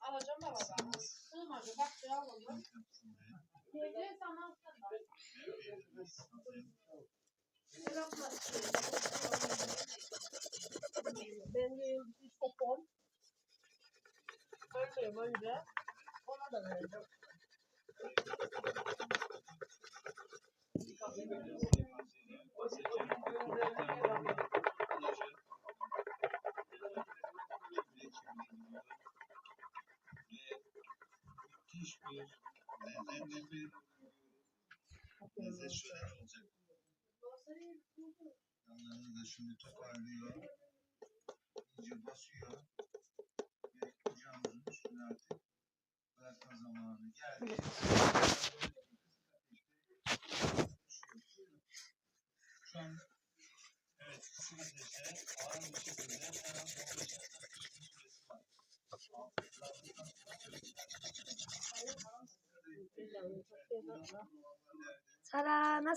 Alacağım da baba. Sığmadı. Bak ya alalım. Gece zaman Ben de bir popon. Öyle böyle. Ona da. Müthiş bir lezzetli bir lezzet şöyle olacak. Yanlarını da şimdi toparlıyor. İyice basıyor. Ve ocağımızın üstüne artık bırakma zamanı geldi. Şu an evet kısım ateşe ağır bir şekilde en az 15 Sana